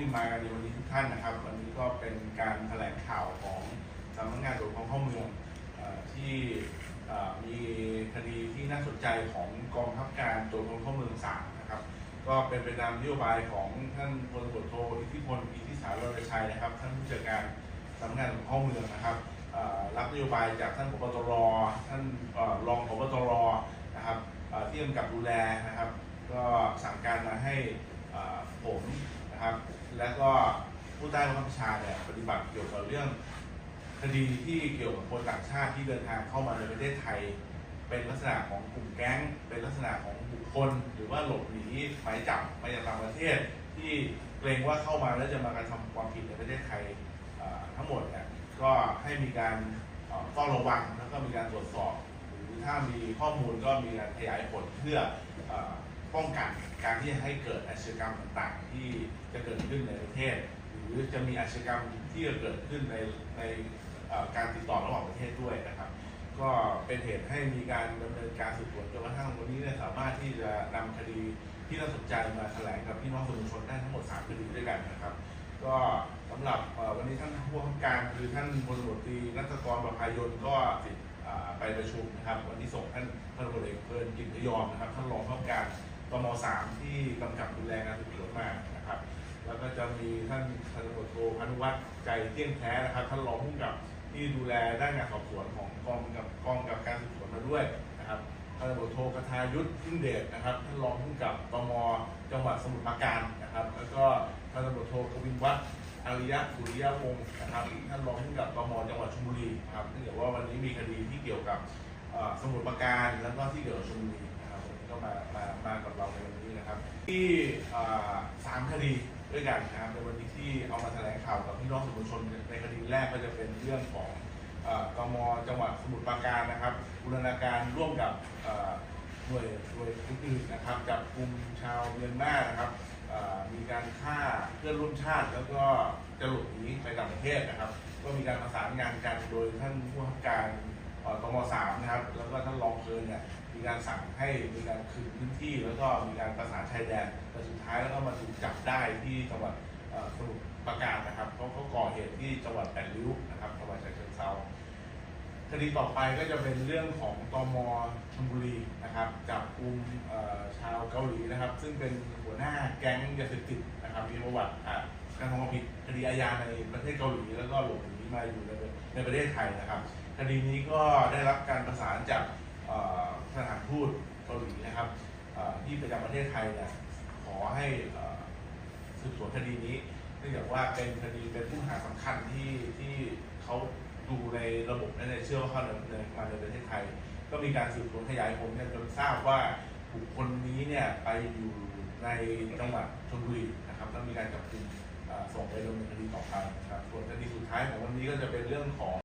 ที่มากันในวันนี้ทุกท่านนะครับ วันนี้ก็เป็นการแถลงข่าวของสำนักงานตรวจคนเข้าเมืองที่มีคดีที่น่าสนใจของกองบังคับการตรวจคนเข้าเมืองสามนะครับ ก็เป็นไปตามนโยบายของท่านพลตรวจโทอิทธิพลอิทธิสารรชัยนะครับท่านผู้จัดการสำนักงานตรวจคนเข้าเมืองนะครับรับนโยบายจากท่านพบตรท่านรองพบตรนะครับเที่กำกับดูแลนะครับ ก็สั่งการมาให้เอ่อผมนะครับ แล้วก็ผู้ใต้บังคับบัญชาเนี่ยปฏิบัติเกี่ยวกับเรื่องคดีที่เกี่ยวกับคนต่างชาติที่เดินทางเข้ามาในประเทศไทย เป็นลักษณะของกลุ่มแก๊ง เป็นลักษณะของบุคคล หรือว่าหลบหนีหมายจับมาจากต่างประเทศ ที่เกรงว่าเข้ามาแล้วจะมากระทำความผิดในประเทศไทยทั้งหมดเนี่ยก็ให้มีการเฝ้าระวังแล้วก็มีการตรวจสอบ หรือถ้ามีข้อมูลก็มีการขยายผลเพื่ออ ป้องกันการที่จะให้เกิดอาชญากรรมต่างๆ ที่จะเกิดขึ้นในประเทศ หรือจะมีอาชญากรรมที่จะเกิดขึ้นในในการติดต่อระหว่างประเทศด้วยนะครับ ก็เป็นเหตุให้มีการดำเนินการสืบสวนจนกระทั่งวันนี้เนี่ยสามารถที่จะนำคดีที่น่าสนใจมาแถลงกับพี่น้องสื่อมวลชนได้ทั้งหมด3คดีด้วยกันนะครับ ก็สำหรับวันนี้ท่านผู้บังคับการคือท่านพลตำรวจตรีนัทกรประภายนก็ติดไปประชุมนะครับ วันนี้ส่งท่านพันตำรวจเอกเพลินกิจพยอมนะครับท่านรองผู้บังคับการ ตมสามที่กำกับดูแลงานสืบสวนมานะครับ แล้วก็จะมีท่านพันตำรวจโทพานุวัฒน์ใจเที่ยงแท้นะครับท่านรองผู้กำกับที่ดูแลด้านงานสอบสวนของกองกับกองกับการสืบสวนมาด้วยนะครับพันตำรวจโทกทายุทธพึ่งเดชนะครับท่านรองผู้กำกับตมจังหวัดสมุทรปราการนะครับ แล้วก็พันตำรวจโทกวินวัฒน์อาริยะสุริยะวงศ์นะครับท่านรองผู้กำกับตมจังหวัดชลบุรีนะครับเนื่องจากว่าวันนี้มีคดีที่เกี่ยวกับสมุทรปราการแล้วก็ที่เกี่ยวกับชลบุรี ก็มามามากับเราในวันนี้นะครับ ที่สามคดีด้วยกันนะครับในวันนี้ที่เอามาแถลงข่าวกับพี่น้องสื่อมวลชนในคดีแรกก็จะเป็นเรื่องของกมจังหวัดสมุทรปราการนะครับบูรณาการร่วมกับหน่วยหน่วยอื่นๆนะครับจับกลุ่มชาวเมียนมานะครับมีการฆ่าเพื่อนร่วมชาติ แล้วก็จะหลบหนีไปต่างประเทศนะครับ ก็มีการประสานงานกันโดยท่านผู้ว่าการ ตมสามนะครับ แล้วก็ท่านรองเพลินเนี่ยมีการสั่งให้มีการคืนพื้นที่ แล้วก็มีการประสานชายแดนแต่สุดท้ายแล้วก็มาถูกจับได้ที่จังหวัดสมุทรปราการนะครับเขาเขาก่อเหตุที่จังหวัดแปดริ้วนะครับจังหวัดฉะเชิงเทราคดีต่อไปก็จะเป็นเรื่องของตมชลบุรีนะครับจับกลุ่มชาวเกาหลีนะครับ ซึ่งเป็นหัวหน้าแก๊งยาเสพติดนะครับมีประวัติอะ การทำความผิดคดีอาญาในประเทศเกาหลีแล้วก็หลบหนีมาอยู่ในในประเทศไทยนะครับคดีนี้ก็ได้รับการประสานจากสถานทูตเกาหลีนะครับที่ประจำประเทศไทยเนี่ยขอให้สืบสวนคดีนี้เนื่องจากว่าเป็นคดีเป็นผู้หาสำคัญที่ที่เขาดูในระบบและในเชื่อว่าเขาเดินมาในประเทศไทย ก็มีการสืบสวนขยายผลกันจนทราบว่าบุคคลนี้เนี่ยไปอยู่ในจังหวัดชลบุรีนะครับแล้วมีการจับกุมเอ่อส่ง ไปดำเนินคดีต่อไปนะครับส่วนคดีสุดท้ายของวันนี้ก็จะเป็นเรื่องของ